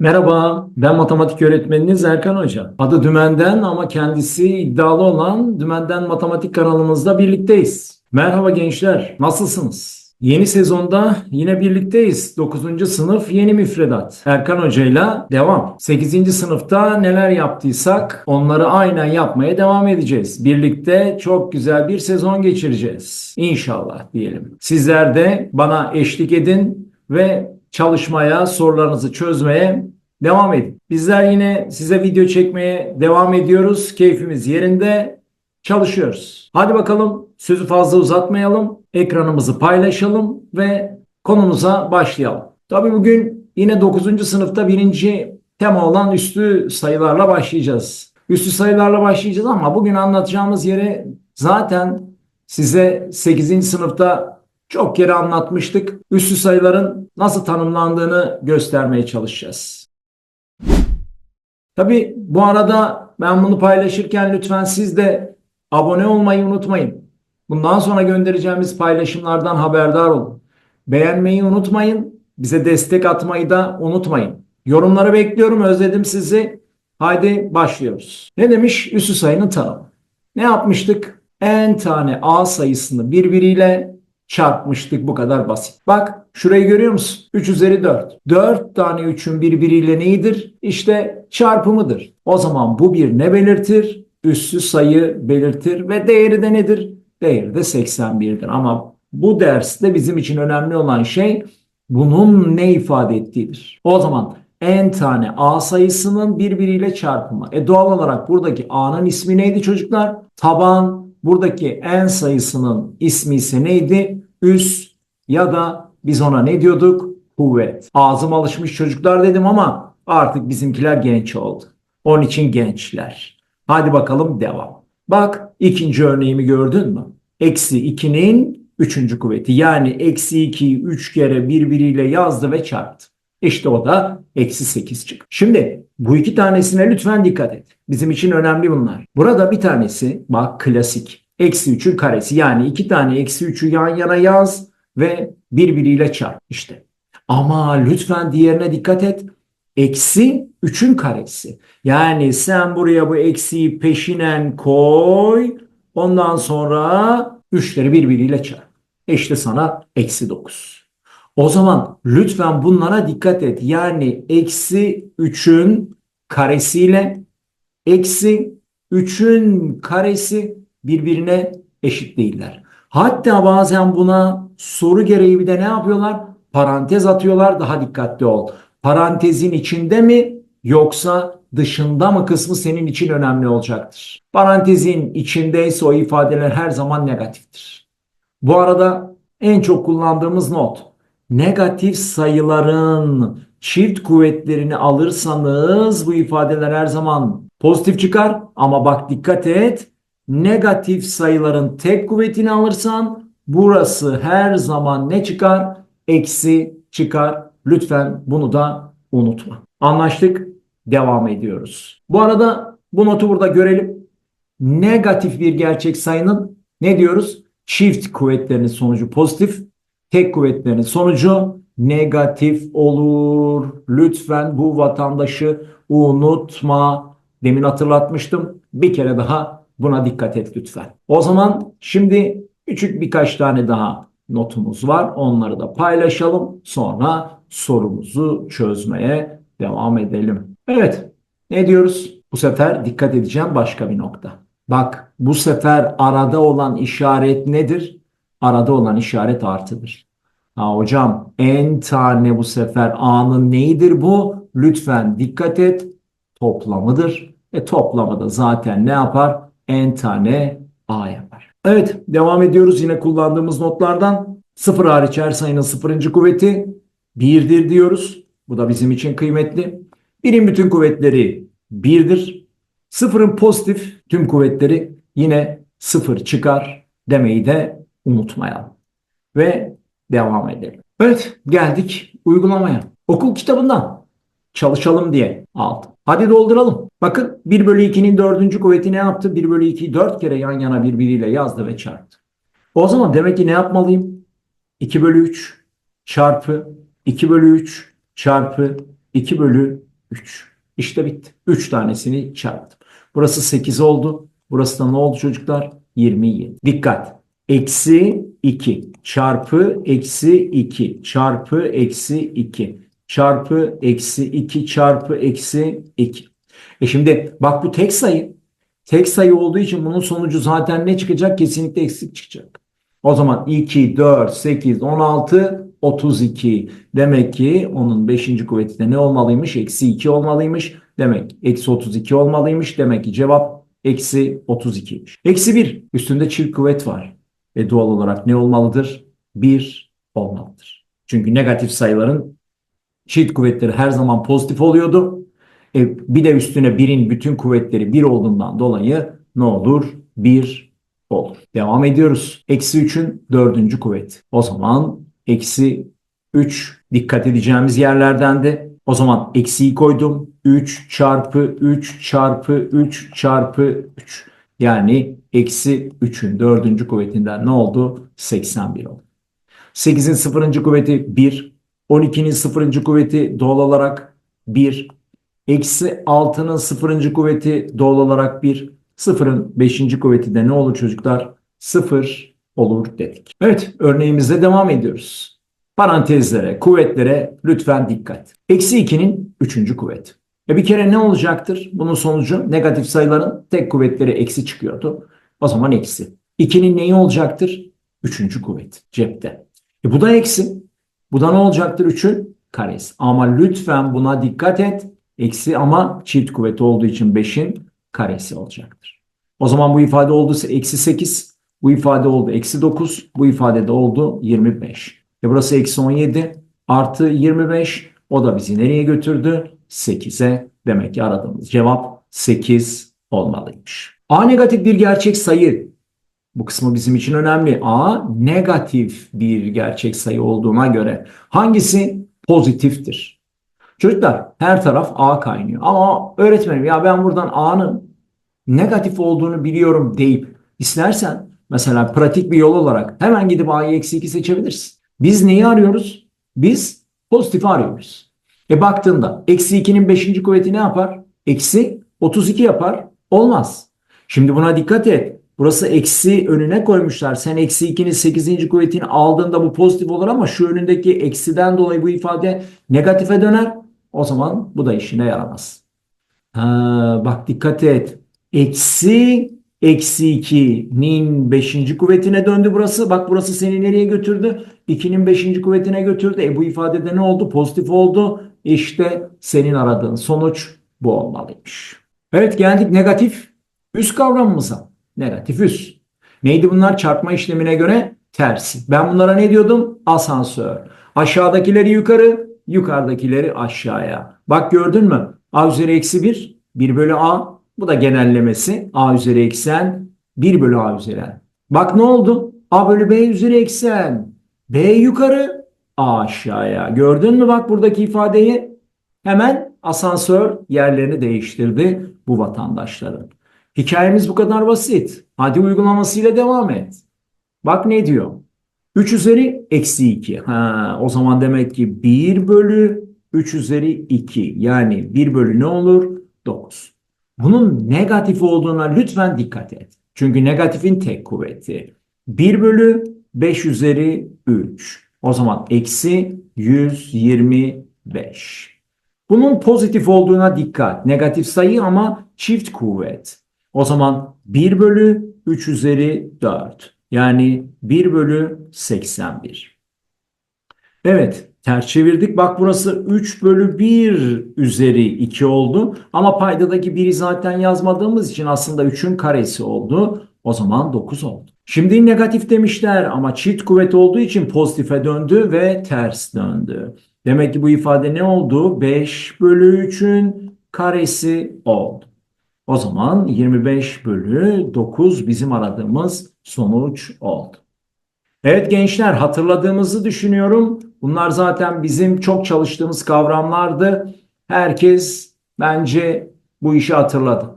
Merhaba, ben matematik öğretmeniniz Erkan Hoca. Adı Dümen'den ama kendisi iddialı olan Dümen'den Matematik kanalımızda birlikteyiz. Merhaba gençler, nasılsınız? Yeni sezonda yine birlikteyiz. 9. sınıf yeni müfredat. Erkan Hoca'yla devam. 8. sınıfta neler yaptıysak onları aynen yapmaya devam edeceğiz. Birlikte çok güzel bir sezon geçireceğiz. İnşallah diyelim. Sizler de bana eşlik edin ve çalışmaya, sorularınızı çözmeye devam edin. Bizler yine size video çekmeye devam ediyoruz. Keyfimiz yerinde çalışıyoruz. Hadi bakalım sözü fazla uzatmayalım. Ekranımızı paylaşalım ve konumuza başlayalım. Tabii bugün yine 9. sınıfta birinci tema olan üstü sayılarla başlayacağız. Üstü sayılarla başlayacağız ama bugün anlatacağımız yere zaten size 8. sınıfta çok kere anlatmıştık. Üstü sayıların nasıl tanımlandığını göstermeye çalışacağız. Tabii bu arada ben bunu paylaşırken lütfen siz de abone olmayı unutmayın. Bundan sonra göndereceğimiz paylaşımlardan haberdar olun. Beğenmeyi unutmayın. Bize destek atmayı da unutmayın. Yorumları bekliyorum. Özledim sizi. Haydi başlıyoruz. Ne demiş? Üssü sayının tanımı. Ne yapmıştık? n tane a sayısını birbiriyle çarpmıştık. Bu kadar basit. Bak şurayı görüyor musun? 3 üzeri 4. 4 tane 3'ün birbiriyle neyidir? İşte çarpımıdır. O zaman bu bir ne belirtir? Üssü sayı belirtir ve değeri de nedir? Değeri de 81'dir. Ama bu derste bizim için önemli olan şey bunun ne ifade ettiğidir. O zaman n tane a sayısının birbiriyle çarpımı. E doğal olarak buradaki a'nın ismi neydi çocuklar? Taban. Buradaki n sayısının ismi ise neydi? Üs ya da biz ona ne diyorduk? Kuvvet. Ağzım alışmış çocuklar dedim ama artık bizimkiler genç oldu. Onun için gençler. Hadi bakalım devam. Bak ikinci örneğimi gördün mü? Eksi 2'nin üçüncü kuvveti. Yani eksi 2'yi 3 kere birbiriyle yazdı ve çarptı. İşte o da eksi 8 çıktı. Şimdi bu iki tanesine lütfen dikkat et. Bizim için önemli bunlar. Burada bir tanesi bak klasik. Eksi 3'ün karesi. Yani iki tane eksi 3'ü yan yana yaz ve birbiriyle çarp. İşte. Ama lütfen diğerine dikkat et. Eksi 3'ün karesi. Yani sen buraya bu eksiyi peşinen koy. Ondan sonra 3'leri birbiriyle çarp. İşte sana eksi 9. O zaman lütfen bunlara dikkat et. Yani eksi 3'ün karesiyle eksi 3'ün karesi birbirine eşit değiller. Hatta bazen buna soru gereği bir de ne yapıyorlar? Parantez atıyorlar. Daha dikkatli ol. Parantezin içinde mi yoksa dışında mı kısmı senin için önemli olacaktır. Parantezin içindeyse o ifadeler her zaman negatiftir. Bu arada en çok kullandığımız not negatif sayıların çift kuvvetlerini alırsanız bu ifadeler her zaman pozitif çıkar ama bak dikkat et negatif sayıların tek kuvvetini alırsan burası her zaman ne çıkar? Eksi çıkar. Lütfen bunu da unutma. Anlaştık? Devam ediyoruz. Bu arada bu notu burada görelim. Negatif bir gerçek sayının ne diyoruz? Çift kuvvetlerinin sonucu pozitif, tek kuvvetlerin sonucu negatif olur. Lütfen bu vatandaşı unutma. Demin hatırlatmıştım. Bir kere daha buna dikkat et lütfen. O zaman şimdi küçük birkaç tane daha notumuz var. Onları da paylaşalım. Sonra sorumuzu çözmeye devam edelim. Evet. Ne diyoruz? Bu sefer dikkat edeceğim başka bir nokta. Bak bu sefer arada olan işaret nedir? Arada olan işaret artıdır. Ha hocam n tane bu sefer a'nın neyidir bu? Lütfen dikkat et. Toplamıdır. E toplamı da zaten ne yapar? N tane a yapar. Evet devam ediyoruz yine kullandığımız notlardan. Sıfır hariç her sayının sıfırıncı kuvveti birdir diyoruz. Bu da bizim için kıymetli. Birin bütün kuvvetleri birdir. Sıfırın pozitif tüm kuvvetleri yine sıfır çıkar demeyi de unutmayalım. Ve devam edelim. Evet geldik uygulamaya. Okul kitabından çalışalım diye aldım. Hadi dolduralım. Bakın 1 bölü 2'nin dördüncü kuvveti ne yaptı? 1 bölü 2'yi 4 kere yan yana birbiriyle yazdı ve çarptı. O zaman demek ki ne yapmalıyım? 2 bölü 3 çarpı 2 bölü 3 çarpı 2 bölü 3. İşte bitti. 3 tanesini çarptım. Burası 8 oldu. Burası da ne oldu çocuklar? 27. Dikkat. Eksi 2 çarpı eksi 2 çarpı eksi 2 çarpı eksi 2 çarpı eksi 2. E şimdi bak bu tek sayı. Tek sayı olduğu için bunun sonucu zaten ne çıkacak? Kesinlikle eksik çıkacak. O zaman 2, 4, 8, 16, 32. Demek ki onun 5. kuvveti de ne olmalıymış? Eksi 2 olmalıymış. Demek eksi 32 olmalıymış. Demek ki cevap eksi 32'ymiş. Eksi 1. Üstünde çift kuvvet var. E doğal olarak ne olmalıdır? 1 olmalıdır. Çünkü negatif sayıların çift kuvvetleri her zaman pozitif oluyordu. E, bir de üstüne birin bütün kuvvetleri 1 olduğundan dolayı ne olur? 1 olur. Devam ediyoruz. Eksi 3'ün dördüncü kuvveti. O zaman eksi 3 dikkat edeceğimiz yerlerden de o zaman eksiyi koydum. 3 çarpı 3 çarpı 3 çarpı 3. Yani eksi 3'ün dördüncü kuvvetinden ne oldu? 81 oldu. 8'in sıfırıncı kuvveti 1. 12'nin sıfırıncı kuvveti doğal olarak 1. Eksi 6'nın sıfırıncı kuvveti doğal olarak 1. Sıfırın beşinci kuvveti de ne olur çocuklar? Sıfır olur dedik. Evet örneğimize devam ediyoruz. Parantezlere, kuvvetlere lütfen dikkat. Eksi 2'nin üçüncü kuvveti. E bir kere ne olacaktır? Bunun sonucu negatif sayıların tek kuvvetleri eksi çıkıyordu. O zaman eksi. 2'nin neyi olacaktır? Üçüncü kuvvet cepte. E bu da eksi. Bu da ne olacaktır? 3'ün karesi. Ama lütfen buna dikkat et. Eksi ama çift kuvveti olduğu için 5'in karesi olacaktır. O zaman bu ifade oldu eksi 8. Bu ifade oldu eksi 9. Bu ifade de oldu 25. E burası eksi 17 artı 25. O da bizi nereye götürdü? 8'e. Demek ki aradığımız cevap 8 olmalıymış. A negatif bir gerçek sayı. Bu kısmı bizim için önemli. A negatif bir gerçek sayı olduğuna göre hangisi pozitiftir? Çocuklar her taraf A kaynıyor. Ama öğretmenim ya ben buradan A'nın negatif olduğunu biliyorum deyip istersen mesela pratik bir yol olarak hemen gidip A'yı eksi 2 seçebilirsin. Biz neyi arıyoruz? Biz pozitifi arıyoruz. E baktığında eksi 2'nin 5. kuvveti ne yapar? Eksi 32 yapar. Olmaz. Şimdi buna dikkat et. Burası eksi önüne koymuşlar. Sen eksi 2'nin 8. kuvvetini aldığında bu pozitif olur ama şu önündeki eksiden dolayı bu ifade negatife döner. O zaman bu da işine yaramaz. Ha, bak dikkat et. Eksi eksi 2'nin 5. kuvvetine döndü burası. Bak burası seni nereye götürdü? 2'nin 5. kuvvetine götürdü. E bu ifadede ne oldu? Pozitif oldu. İşte senin aradığın sonuç bu olmalıymış. Evet geldik negatif üst kavramımıza. Negatif üst. Neydi bunlar? Çarpma işlemine göre tersi. Ben bunlara ne diyordum? Asansör. Aşağıdakileri yukarı, yukarıdakileri aşağıya. Bak gördün mü? A üzeri eksi 1, 1 bölü A. Bu da genellemesi. A üzeri eksen 1 bölü A üzeri. Bak ne oldu? A bölü B üzeri eksen. B yukarı, A aşağıya. Gördün mü bak buradaki ifadeyi? Hemen asansör yerlerini değiştirdi bu vatandaşların. Hikayemiz bu kadar basit. Hadi uygulamasıyla devam et. Bak ne diyor? 3 üzeri eksi 2. Ha, o zaman demek ki 1 bölü 3 üzeri 2. Yani 1 bölü ne olur? 9. Bunun negatif olduğuna lütfen dikkat et. Çünkü negatifin tek kuvveti. 1 bölü 5 üzeri 3. O zaman eksi 125. Bunun pozitif olduğuna dikkat. Negatif sayı ama çift kuvvet. O zaman 1 bölü 3 üzeri 4. Yani 1 bölü 81. Evet ters çevirdik. Bak burası 3 bölü 1 üzeri 2 oldu. Ama paydadaki 1'i zaten yazmadığımız için aslında 3'ün karesi oldu. O zaman 9 oldu. Şimdi negatif demişler ama çift kuvvet olduğu için pozitife döndü ve ters döndü. Demek ki bu ifade ne oldu? 5 bölü 3'ün karesi oldu. O zaman 25 bölü 9 bizim aradığımız sonuç oldu. Evet gençler hatırladığımızı düşünüyorum. Bunlar zaten bizim çok çalıştığımız kavramlardı. Herkes bence bu işi hatırladı.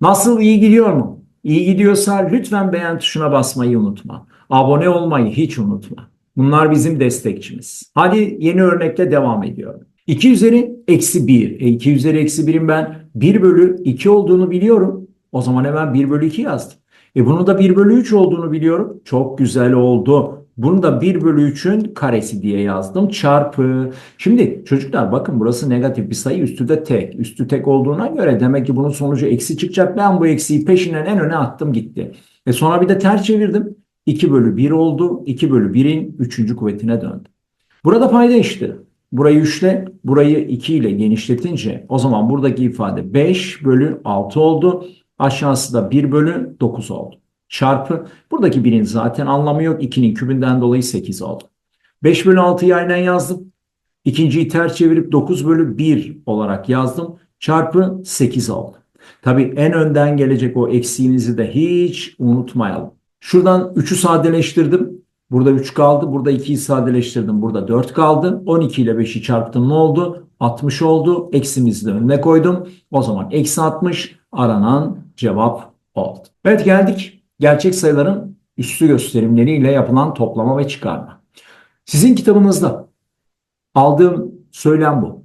Nasıl iyi gidiyor mu? İyi gidiyorsa lütfen beğen tuşuna basmayı unutma. Abone olmayı hiç unutma. Bunlar bizim destekçimiz. Hadi yeni örnekle devam ediyorum. 2 üzeri eksi 1. E 2 üzeri eksi 1'in ben 1 bölü 2 olduğunu biliyorum. O zaman hemen 1 bölü 2 yazdım. E bunun da 1 bölü 3 olduğunu biliyorum. Çok güzel oldu. Bunu da 1 bölü 3'ün karesi diye yazdım. Çarpı. Şimdi çocuklar bakın burası negatif bir sayı. Üstü de tek. Üstü tek olduğuna göre demek ki bunun sonucu eksi çıkacak. Ben bu eksiği peşinden en öne attım gitti. E sonra bir de ters çevirdim. 2 bölü 1 oldu. 2 bölü 1'in 3. kuvvetine döndü. Burada payda eşittir. Burayı 3 ile burayı 2 ile genişletince o zaman buradaki ifade 5 bölü 6 oldu. Aşağısı da 1 bölü 9 oldu. Çarpı buradaki 1'in zaten anlamı yok. 2'nin kübünden dolayı 8 oldu. 5 bölü 6'yı aynen yazdım. İkinciyi ters çevirip 9 bölü 1 olarak yazdım. Çarpı 8 oldu. Tabii en önden gelecek o eksiğinizi de hiç unutmayalım. Şuradan 3'ü sadeleştirdim. Burada 3 kaldı. Burada 2'yi sadeleştirdim. Burada 4 kaldı. 12 ile 5'i çarptım ne oldu? 60 oldu. Eksimizi de önüne koydum. O zaman eksi 60 aranan cevap oldu. Evet geldik gerçek sayıların üstü gösterimleriyle yapılan toplama ve çıkarma. Sizin kitabınızda aldığım söylem bu.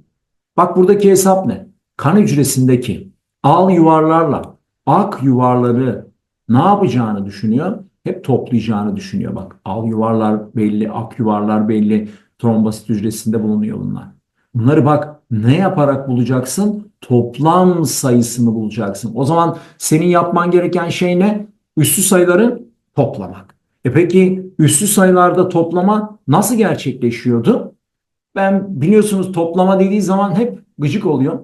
Bak buradaki hesap ne? Kan hücresindeki al yuvarlarla ak yuvarları ne yapacağını düşünüyor? Hep toplayacağını düşünüyor. Bak al yuvarlar belli, ak yuvarlar belli. Trombosit hücresinde bulunuyor bunlar. Bunları bak ne yaparak bulacaksın? Toplam sayısını bulacaksın. O zaman senin yapman gereken şey ne? Üssü sayıları toplamak. E peki üssü sayılarda toplama nasıl gerçekleşiyordu? Ben biliyorsunuz toplama dediği zaman hep gıcık oluyor.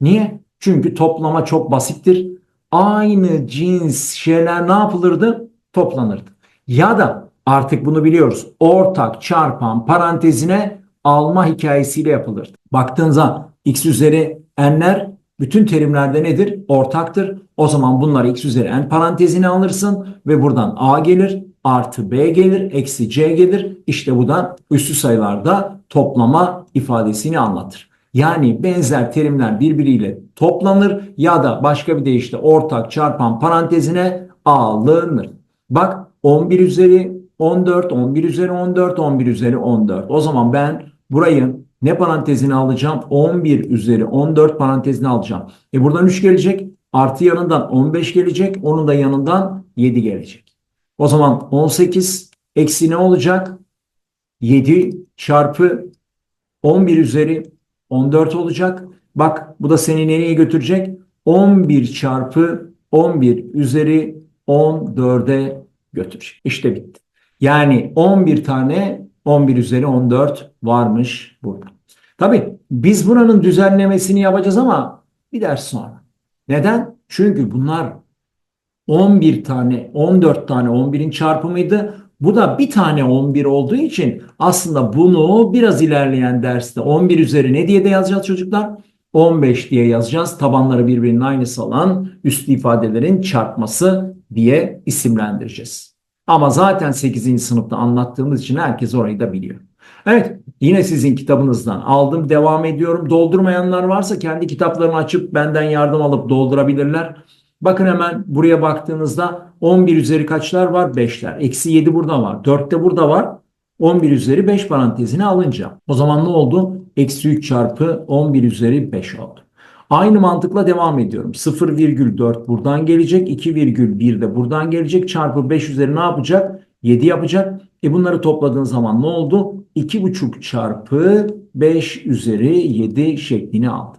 Niye? Çünkü toplama çok basittir. Aynı cins şeyler ne yapılırdı? Toplanırdı. Ya da artık bunu biliyoruz. Ortak çarpan parantezine alma hikayesiyle yapılırdı. Baktığınızda x üzeri n'ler bütün terimlerde nedir? Ortaktır. O zaman bunları x üzeri n parantezine alırsın ve buradan a gelir, artı b gelir, eksi c gelir. İşte bu da üstü sayılarda toplama ifadesini anlatır. Yani benzer terimler birbiriyle toplanır ya da başka bir deyişle ortak çarpan parantezine alınır. Bak 11 üzeri 14, 11 üzeri 14, 11 üzeri 14. O zaman ben burayı ne parantezini alacağım? 11 üzeri 14 parantezini alacağım. E buradan 3 gelecek. Artı yanından 15 gelecek. Onun da yanından 7 gelecek. O zaman 18 eksi ne olacak? 7 çarpı 11 üzeri 14 olacak. Bak bu da seni nereye götürecek? 11 çarpı 11 üzeri 14'e götürecek. İşte bitti. Yani 11 tane 11 üzeri 14 varmış burada. Tabii biz buranın düzenlemesini yapacağız ama bir ders sonra. Neden? Çünkü bunlar 11 tane, 14 tane 11'in çarpımıydı. Bu da bir tane 11 olduğu için aslında bunu biraz ilerleyen derste 11 üzeri ne diye de yazacağız çocuklar? 15 diye yazacağız. Tabanları birbirinin aynısı olan üstü ifadelerin çarpması diye isimlendireceğiz. Ama zaten 8. sınıfta anlattığımız için herkes orayı da biliyor. Evet yine sizin kitabınızdan aldım devam ediyorum. Doldurmayanlar varsa kendi kitaplarını açıp benden yardım alıp doldurabilirler. Bakın hemen buraya baktığınızda 11 üzeri kaçlar var? 5'ler. Eksi 7 burada var. 4 de burada var. 11 üzeri 5 parantezine alınca. O zaman ne oldu? Eksi 3 çarpı 11 üzeri 5 oldu. Aynı mantıkla devam ediyorum. 0,4 buradan gelecek. 2,1 de buradan gelecek. Çarpı 5 üzeri ne yapacak? 7 yapacak. E bunları topladığın zaman ne oldu? 2,5 çarpı 5 üzeri 7 şeklini aldı.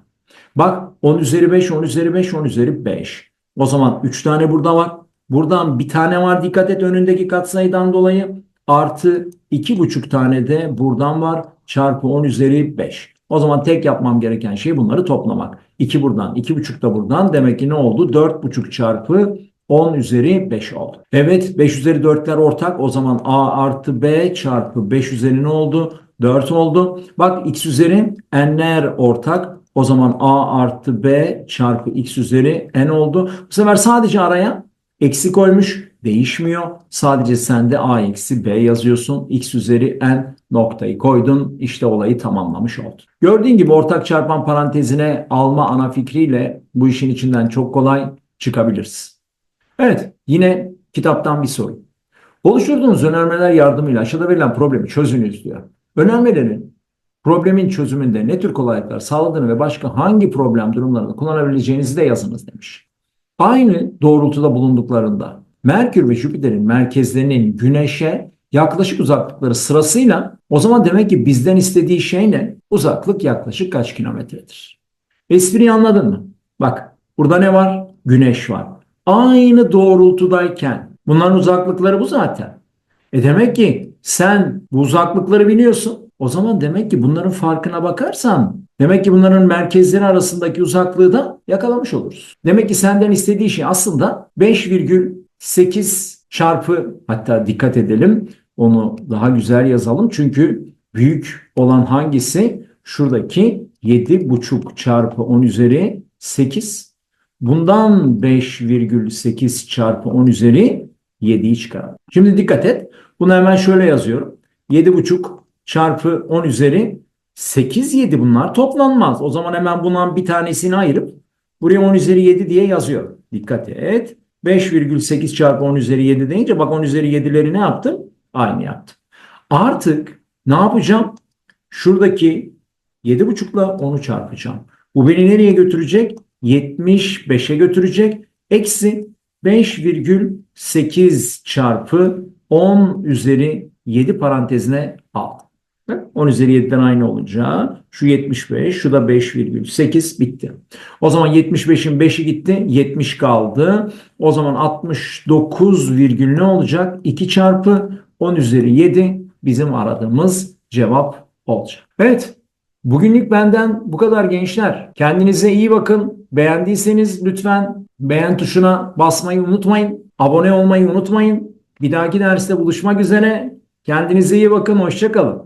Bak 10 üzeri 5, 10 üzeri 5, 10 üzeri 5. O zaman 3 tane burada var. Buradan bir tane var dikkat et önündeki katsayıdan dolayı. Artı 2,5 tane de buradan var. Çarpı 10 üzeri 5. O zaman tek yapmam gereken şey bunları toplamak. 2 buradan, 2,5 da buradan. Demek ki ne oldu? 4,5 çarpı 10 üzeri 5 oldu. Evet 5 üzeri 4'ler ortak. O zaman A artı B çarpı 5 üzeri ne oldu? 4 oldu. Bak x üzeri n'ler ortak. O zaman A artı B çarpı x üzeri n oldu. Bu sefer sadece araya eksi koymuş. Değişmiyor. Sadece sen de A eksi B yazıyorsun. X üzeri n noktayı koydun. İşte olayı tamamlamış oldun. Gördüğün gibi ortak çarpan parantezine alma ana fikriyle bu işin içinden çok kolay çıkabiliriz. Evet yine kitaptan bir soru. Oluşturduğunuz önermeler yardımıyla aşağıda verilen problemi çözünüz diyor. Önermelerin problemin çözümünde ne tür kolaylıklar sağladığını ve başka hangi problem durumlarında kullanabileceğinizi de yazınız demiş. Aynı doğrultuda bulunduklarında Merkür ve Jüpiter'in merkezlerinin Güneş'e yaklaşık uzaklıkları sırasıyla o zaman demek ki bizden istediği şey ne? Uzaklık yaklaşık kaç kilometredir? Espriyi anladın mı? Bak burada ne var? Güneş var. Aynı doğrultudayken bunların uzaklıkları bu zaten. E demek ki sen bu uzaklıkları biliyorsun. O zaman demek ki bunların farkına bakarsan demek ki bunların merkezleri arasındaki uzaklığı da yakalamış oluruz. Demek ki senden istediği şey aslında 5,8 çarpı hatta dikkat edelim onu daha güzel yazalım. Çünkü büyük olan hangisi? Şuradaki 7,5 çarpı 10 üzeri 8. Bundan 5,8 çarpı 10 üzeri 7'yi çıkaralım. Şimdi dikkat et. Bunu hemen şöyle yazıyorum. 7,5 çarpı 10 üzeri 8, 7 bunlar toplanmaz. O zaman hemen bundan bir tanesini ayırıp buraya 10 üzeri 7 diye yazıyorum. Dikkat et. 5,8 çarpı 10 üzeri 7 deyince bak 10 üzeri 7'leri ne yaptım? Aynı yaptım. Artık ne yapacağım? Şuradaki 7,5 ile 10'u çarpacağım. Bu beni nereye götürecek? 75'e götürecek. Eksi 5,8 çarpı 10 üzeri 7 parantezine aldım. Bak, 10 üzeri 7'den aynı olunca şu 75, şu da 5,8 bitti. O zaman 75'in 5'i gitti, 70 kaldı. O zaman 69 virgül ne olacak? 2 çarpı 10 üzeri 7 bizim aradığımız cevap olacak. Evet, bugünlük benden bu kadar gençler. Kendinize iyi bakın. Beğendiyseniz lütfen beğen tuşuna basmayı unutmayın. Abone olmayı unutmayın. Bir dahaki derste buluşmak üzere. Kendinize iyi bakın. Hoşçakalın.